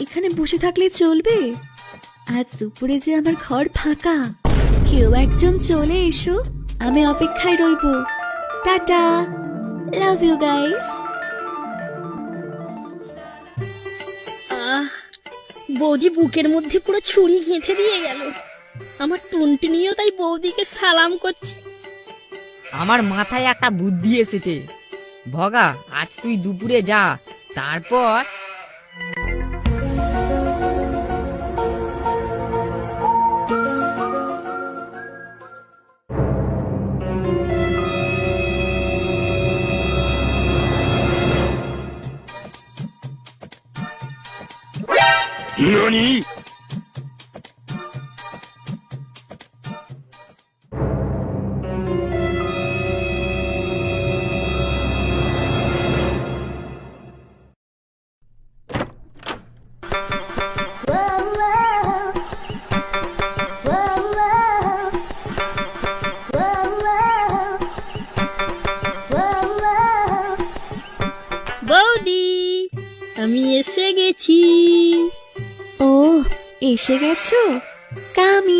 এখানে বসে থাকলে চলবে? আজ দুপুরে যে আমার ঘর ফাঁকা কেউ একজন চলে এসো আমি অপেক্ষায় রইব। টাটা লাভ ইউ গাইস আহ বৌদি বুকের মধ্যে পুরো ছুরি গেঁথে দিয়ে গেল। আমার টুনটুনিও তাই বৌদিকে সালাম করছে। আমার মাথায় একটা বুদ্ধি এসেছে। ভগা আজ তুই দুপুরে যা তারপর বৌদি আমি এসে গেছি ও এসে গেছো? কামিন।